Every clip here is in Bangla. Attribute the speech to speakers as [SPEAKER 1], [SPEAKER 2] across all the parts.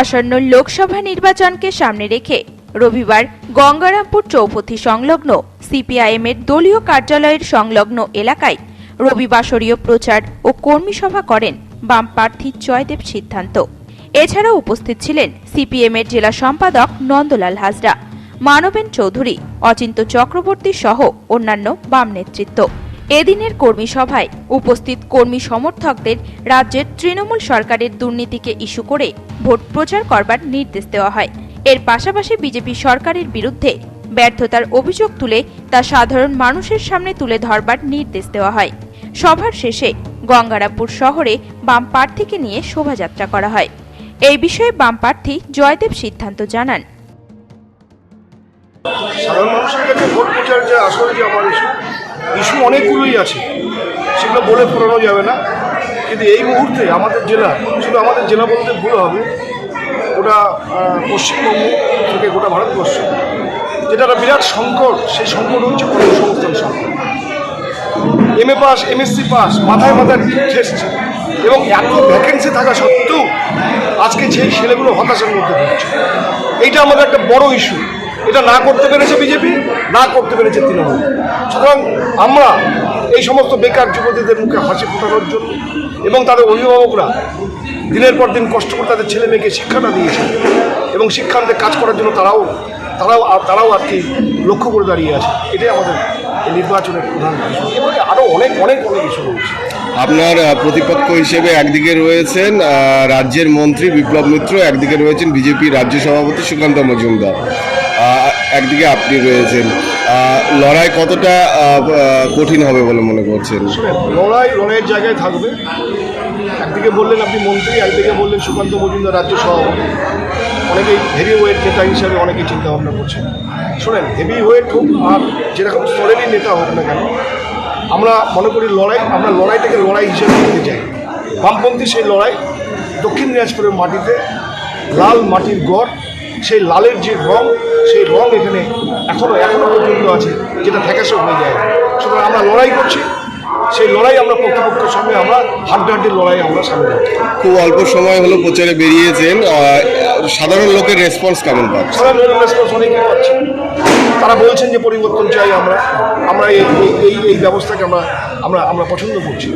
[SPEAKER 1] আসন্ন লোকসভা নির্বাচনকে সামনে রেখে রবিবার গঙ্গারামপুর চৌপথি সংলগ্ন সিপিআইএমের দলীয় কার্যালয়ের সংলগ্ন এলাকায় রবিবাসরীয় প্রচার ও কর্মী সভা করেন বাম প্রার্থী জয়দেব সিদ্ধান্ত। এছাড়াও উপস্থিত ছিলেন সিপিএমের জেলা সম্পাদক নন্দলাল হাজরা, মানবেন চৌধুরী, অচিন্ত চক্রবর্তী সহ অন্যান্য বাম নেতৃত্ব। এদিনের কর্মী সভায় উপস্থিত কর্মী সমর্থকদের রাজ্যের তৃণমূল সরকারের দুর্নীতিকে ইস্যু করে ভোট প্রচার করবার নির্দেশ দেওয়া হয়। এর পাশাপাশি বিজেপি সরকারের বিরুদ্ধে ব্যর্থতার অভিযোগ তুলে তা সাধারণ মানুষের সামনে তুলে ধরবার নির্দেশ দেওয়া হয়। সভার শেষে গঙ্গারামপুর শহরে বাম প্রার্থীকে নিয়ে শোভাযাত্রা করা হয়। এই বিষয়ে বাম প্রার্থী জয়দেব সিদ্ধান্ত জানান।
[SPEAKER 2] সাধারণ মানুষের কাছে ভোট প্রচার যে আসলে যে আমার ইস্যু ইস্যু অনেকগুলোই আছে। সেগুলো বলে ফোরানো যাবে না। কিন্তু এই মুহূর্তে আমাদের জেলা, শুধু আমাদের জেলা বলতে ভুল হবে ওটা পশ্চিমবঙ্গ থেকে গোটা ভারতবর্ষ যেটা একটা বিরাট সংকট, সেই সংকট হচ্ছে কর্মসংস্থান সংকট। M A pass MSc pass মাথায় মাথায় ঠেসছে এবং এত ভ্যাকেন্সি থাকা সত্ত্বেও আজকে সেই ছেলেগুলো হতাশার মধ্যে পড়ছে এইটা আমাদের একটা বড় ইস্যু এটা না করতে পেরেছে বিজেপি, না করতে পেরেছে তৃণমূল। সুতরাং আমরা এই সমস্ত বেকার যুবতীদের মুখে হাসি ফোটানোর জন্য এবং তাদের অভিভাবকরা দিনের পর দিন কষ্ট করে তাদের ছেলে মেয়েকে শিক্ষাটা দিয়েছে এবং শিক্ষান্তে কাজ করার জন্য তারাও তারাও তারাও আর কি লক্ষ্য করে দাঁড়িয়ে আছে। এটাই আমাদের নির্বাচনের প্রধান বিষয়। এবং আরও অনেক অনেক অনেক ইস্যু রয়েছে।
[SPEAKER 3] আপনার প্রতিপক্ষ হিসেবে একদিকে রয়েছেন রাজ্যের মন্ত্রী বিপ্লব মিত্র, একদিকে রয়েছেন বিজেপি রাজ্য সভাপতি সুকান্ত মজুমদার। একদিকে আপনি রয়েছেন। লড়াই কতটা কঠিন হবে বলে মনে করছেন?
[SPEAKER 2] লড়াই লড়াইয়ের জায়গায় থাকবে। একদিকে বললেন আপনি মন্ত্রী, একদিকে বললেন সুকান্ত মজুমদার রাজ্য সভাপতি। অনেকেই হেভি ওয়েট নেতা হিসাবে অনেকেই চিন্তা ভাবনা করছেন। শোনেন হেভি ওয়েট হোক আর যেরকম স্তরেরই নেতা হোক না কেন, আমরা মনে করি লড়াই, আমরা লড়াইটাকে লড়াই হিসেবে নিতে চাই। বামপন্থী সেই লড়াই, দক্ষিণ দিনাজপুরের মাটিতে লাল মাটির গড় সেই লালের যে রং সেই রং এখানে এখনও এখনও পর্যন্ত আছে যেটা ফ্যাকাশে হয়ে যায়। সুতরাং আমরা লড়াই করছি। সেই লড়াই আমরা প্রতিপক্ষের সঙ্গে আমরা হাড্ডাহাড্ডি লড়াই আমরা সামনে যাচ্ছি
[SPEAKER 3] খুব অল্প সময় হলো প্রচারে বেরিয়েছেন সাধারণ লোকের রেসপন্স কেমন পাচ্ছে
[SPEAKER 2] সাধারণ লোকের রেসপন্স অনেকেই পাচ্ছি। তারা বলছেন যে পরিবর্তন চাই আমরা। আমরা এই এই- এই এই ব্যবস্থাকে আমরা আমরা আমরা পছন্দ করছি।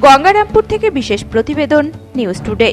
[SPEAKER 1] গঙ্গারামপুর থেকে বিশেষ প্রতিবেদন নিউজ টুডে